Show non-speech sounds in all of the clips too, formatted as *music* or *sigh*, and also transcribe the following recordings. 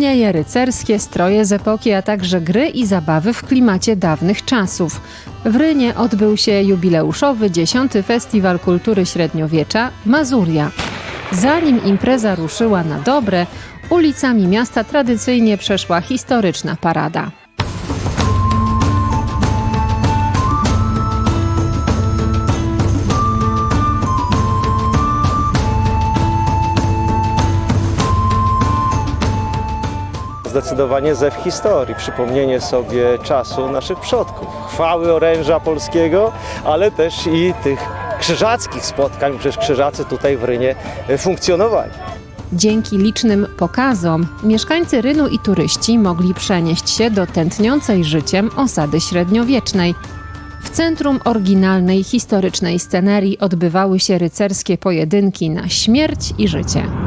Turnieje rycerskie, stroje z epoki, a także gry i zabawy w klimacie dawnych czasów. W Rynie odbył się jubileuszowy 10. Festiwal Kultury Średniowiecza Mazuria. Zanim impreza ruszyła na dobre, ulicami miasta tradycyjnie przeszła historyczna parada. Zdecydowanie zew historii, przypomnienie sobie czasu naszych przodków, chwały oręża polskiego, ale też i tych krzyżackich spotkań, przecież krzyżacy tutaj w Rynie e, funkcjonowali. Dzięki licznym pokazom mieszkańcy Rynu i turyści mogli przenieść się do tętniącej życiem osady średniowiecznej. W centrum oryginalnej historycznej scenerii odbywały się rycerskie pojedynki na śmierć i życie.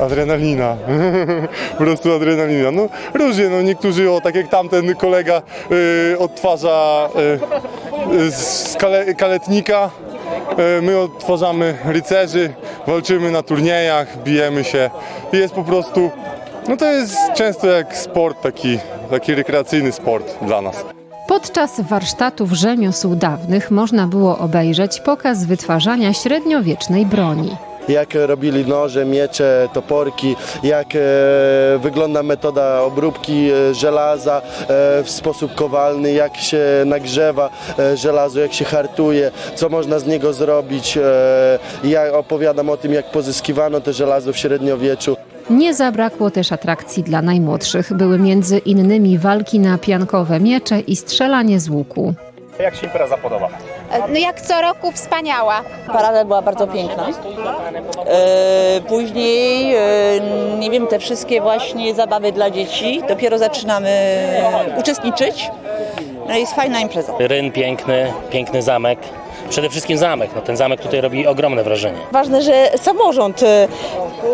Adrenalina. *laughs* po prostu adrenalina. No różnie, no niektórzy, o tak jak tamten kolega y, odtwarza y, y, z kale, kaletnika, y, my odtwarzamy rycerzy, walczymy na turniejach, bijemy się. Jest po prostu, no to jest często jak sport, taki, taki rekreacyjny sport dla nas. Podczas warsztatów rzemiosł dawnych można było obejrzeć pokaz wytwarzania średniowiecznej broni. Jak robili noże, miecze, toporki, jak e, wygląda metoda obróbki e, żelaza e, w sposób kowalny, jak się nagrzewa żelazo, jak się hartuje, co można z niego zrobić. Ja opowiadam o tym, jak pozyskiwano to żelazo w średniowieczu. Nie zabrakło też atrakcji dla najmłodszych. Były między innymi walki na piankowe miecze i strzelanie z łuku. Jak się impreza podoba? No jak co roku wspaniała. Parada była bardzo piękna. E, później, e, nie wiem, te wszystkie właśnie zabawy dla dzieci. Dopiero zaczynamy uczestniczyć. No jest fajna impreza. Ryn piękny, piękny zamek. Przede wszystkim zamek. No, ten zamek tutaj robi ogromne wrażenie. Ważne, że samorząd e,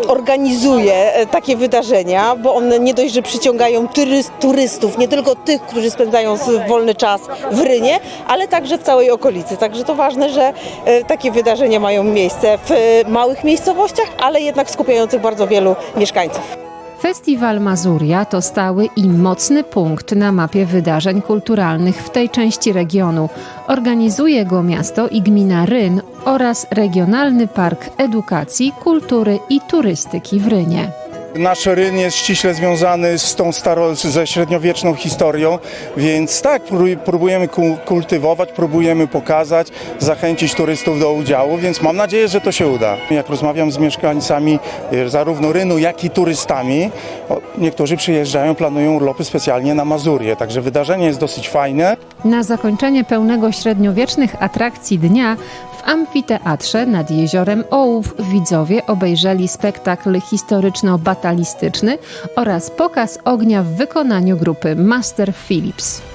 organizuje e, takie wydarzenia, bo one nie dość, że przyciągają turyst, turystów, nie tylko tych, którzy spędzają wolny czas w Rynie, ale także w całej okolicy. Także to ważne, że e, takie wydarzenia mają miejsce w e, małych miejscowościach, ale jednak skupiających bardzo wielu mieszkańców. Festiwal Mazuria to stały i mocny punkt na mapie wydarzeń kulturalnych w tej części regionu. Organizuje go miasto i gmina Ryn oraz Regionalny Park Edukacji, Kultury i Turystyki w Rynie. Nasz ryn jest ściśle związany z tą staro, ze średniowieczną historią, więc tak, pró- próbujemy ku- kultywować, próbujemy pokazać, zachęcić turystów do udziału, więc mam nadzieję, że to się uda. Jak rozmawiam z mieszkańcami e, zarówno rynu, jak i turystami, niektórzy przyjeżdżają, planują urlopy specjalnie na Mazurię, także wydarzenie jest dosyć fajne. Na zakończenie pełnego średniowiecznych atrakcji dnia w amfiteatrze nad jeziorem Ołów widzowie obejrzeli spektakl historyczno-batalistyczny oraz pokaz ognia w wykonaniu grupy Master Philips.